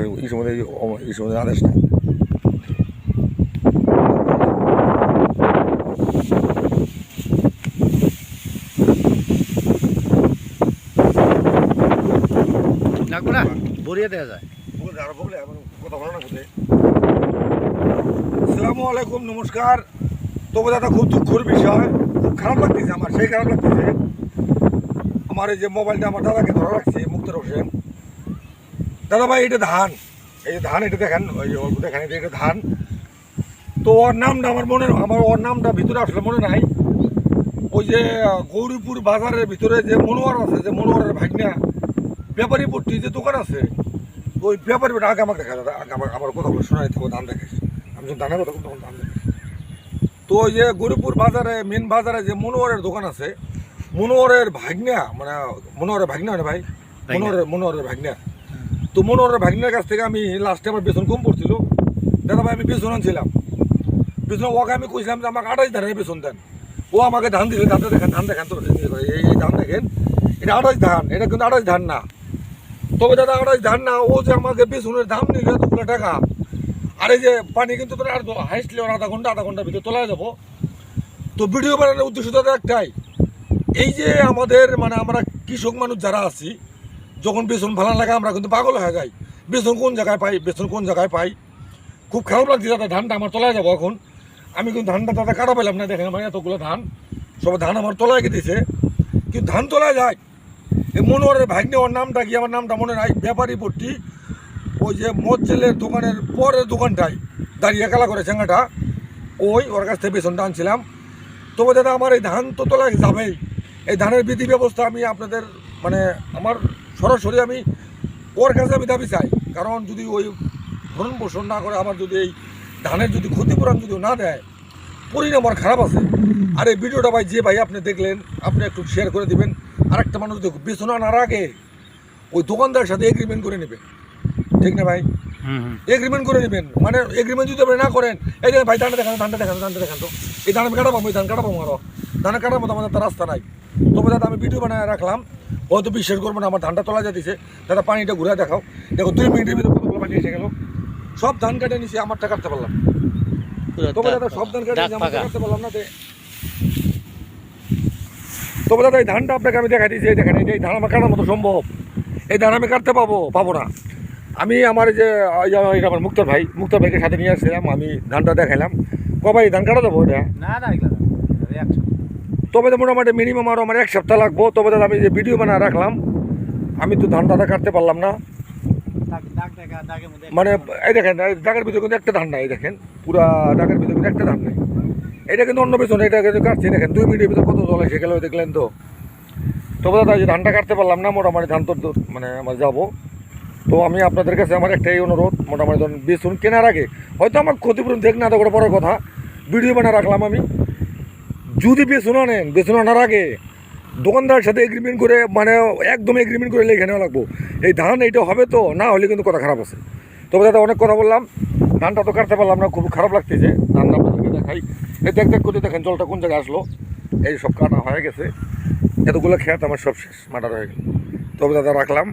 এই সময় এই সময় আদেশ নেই লাগবে না। ভরিয়ে দেওয়া যায়। আসসালামু আলাইকুম নমস্কার। তবে দাদা খুব দুঃখের বিষয়। খুব খারাপ লাগতেছে আমার সেই খারাপ লাগতেছে। আমার এই যে মোবাইলটা আমার দাদাকে ধরা রাখছে মুক্তার হোসেন। দাদা ভাই এটা ধান। এই যে ধান এটা দেখেন ওই যে অল্প দেখেন এটা এটা ধান। তো ওর নামটা আমার মনে আমার ওর নামটা ভিতরে আসলে মনে নাই। ওই যে গৌরীপুর বাজারের ভিতরে যে মনোয়ার আছে যে মনোয়ারের ভাগনা ব্যাপারী পট্টি যে দোকান আছে ওই ব্যাপারী আগে আমাকে দেখা দাদা আগে আমার আমার কথা বলে শোনাই থাকো ধান দেখিস আমি যখন ধানের কথা তখন ধান দেখিস তো ওই যে গৌরীপুর বাজারে মেন বাজারে যে মনোয়ারের দোকান আছে মনোয়ারের ভাগনা মানে মনোয়ারের ভাগনা মানে ভাই? মনোয়ারের মনোয়ারের ভাগনা। তো মনোয়ারের ভাগনার কাছ থেকে আমি লাস্টে আমার বেতন কম পড়ছিল। দাদা ভাই, আমি বেতন আনছিলাম বেতন ওকে আমি কইছিলাম যে আমাকে আঠাশ ধানের বেতন দেন। ও আমাকে ধান দিলে ধানটা দেখেন, ধান দেখেন তো, এই ধান দেখেন, এটা আঠাশ ধান, এটা কিন্তু আঠাশ ধান না। তবে দাদা, আঠাশ ধান না, ও যে আমাকে বেসনের দাম নিল এতগুলো টাকা। আর এই যে পানি কিন্তু তোর আর হাইস্ট লেওয়ার আধা ঘণ্টা, আধা ঘণ্টার ভিতরে তোলা যাব তো ভিডিও বানানোর উদ্দেশ্য দাদা একটাই। এই যে আমাদের মানে আমরা কৃষক মানুষ যারা আছি যখন বেসন ভালো লাগে, আমরা কিন্তু পাগল হয়ে যাই। বেসন কোন জায়গায় পাই? বেসন কোন জায়গায় পাই? খুব খারাপ লাগছে দাদা ধানটা আমার তোলায় যাব এখন। আমি কিন্তু ধানটা দাদা কাটা পেলাম না, দেখেন আমার এতগুলো ধান। সব ধান আমার তোলায় গেছে কিন্তু ধান তোলায় যায়। এই মনোহরের ভাগ্নে, ওর নামটা কি? আমার নামটা মনে নাই। ব্যাপারী পট্টি। ওই যে মজ্জেলের দোকানের পরের দোকানটাই দাঁড়িয়ে খেলা করে চেঙ্গাটা ওই ওর কাছ থেকে বেসনটা আনছিলাম। তবে দাদা, আমার এই ধান তো তোলা যাবেই। এই ধানের বিধি ব্যবস্থা আমি আপনাদের মানে আমার সরাসরি আমি ওর কাছে আমি দাবি চাই। কারণ যদি ওই ভরণ পোষণ না করে আমার যদি এই ধানের যদি ক্ষতিপূরণ যদি না দেয় পরিণাম আমার খারাপ আছে। আর এই ভিডিওটা ভাই যে ভাই আপনি দেখলেন আপনি একটু শেয়ার করে দিবেন। আরেকটা মানুষ দেখুক বেসন আনার আগে ওই দোকানদারের সাথে এগ্রিমেন্ট করে নেবেন। ঠিক না ভাই? এগ্রিমেন্ট করে নেবেন। মানে এগ্রিমেন্ট যদি আপনি না করেন এই যে ভাই ধানটা দেখান ধানটা দেখান ধানটা দেখান তো। এই ধান আমি কাটাবো ওই ধান কাটাবো আরও ধান কাটার মতো আমাদের তো রাস্তা নাই। তবে দাদা আমি ভিডিও বানায় রাখলাম। হয়তো বিশ্বাস করব না আমার ধানটা তোলা যাচ্ছে দাদা পানিটা ঘুরে দেখাও। দেখো দুই মিনিটের ভিতরে কতগুলো পানি এসে গেল। সব ধান কাটে নিছি আমারটা কাটতে পারলাম তবে দাদা সব ধান কাটে নিছি আমারটা কাটতে পারলাম না তবে দাদা এই ধানটা আপনাকে আমি দেখাই দিয়েছি এই দেখেন এই ধান আমার কাটার মতো সম্ভব। এই ধান আমি কাটতে পাবো পাবো না। আমি আমার এই যে আমার মুক্তার ভাই মুক্তার ভাইকে সাথে নিয়ে আসছিলাম আমি ধানটা দেখাইলাম। কবাই ধান কাটা দেবো এটা? না না না। একশো তবে তো মোটামুটি মিনিমাম আরও আমার এক সপ্তাহ লাগবো তবে দাদা আমি যে ভিডিও বানা রাখলাম আমি তো ধান দাদা কাটতে পারলাম না। মানে এই দেখেন দাগের ভিতরে কিন্তু একটা ধান নাই দেখেন পুরা দাগের ভিতরে কিন্তু একটা ধান নাই। এটা কিন্তু অন্য পেছনে এটা কিন্তু কাটছি দেখেন দুই মিনিটের ভিতরে কত জল এসে গেল দেখলেন তো। তবে দাদা যে ধানটা কাটতে পারলাম না মোটামুটি ধান তো মানে আমার যাব। তো আমি আপনাদের কাছে আমার একটাই অনুরোধ মোটামুটি ধরুন বেসন কেনার আগে হয়তো আমার ক্ষতিপূরণ দেখ না তো পরের কথা ভিডিও বানা রাখলাম আমি। যদি বেসন আনেন বেসন আনার আগে দোকানদারের সাথে এগ্রিমেন্ট করে মানে একদম এগ্রিমেন্ট করে লিখে নেওয়া লাগবো। এই ধান এইটা হবে তো, না হলে কিন্তু কথা খারাপ আছে। তবে দাদা, অনেক কথা বললাম। ধানটা তো কাটতে পারলাম না, খুব খারাপ লাগতেছে। ধানটা আপনাদেরকে দেখাই। এই দেখ দেখ করে দেখেন, জলটা কোন জায়গায় আসলো? এই সব কাটা হয়ে গেছে। এতগুলো খেত আমার সব শেষ, মাটার হয়ে গেল। তবে দাদা, রাখলাম।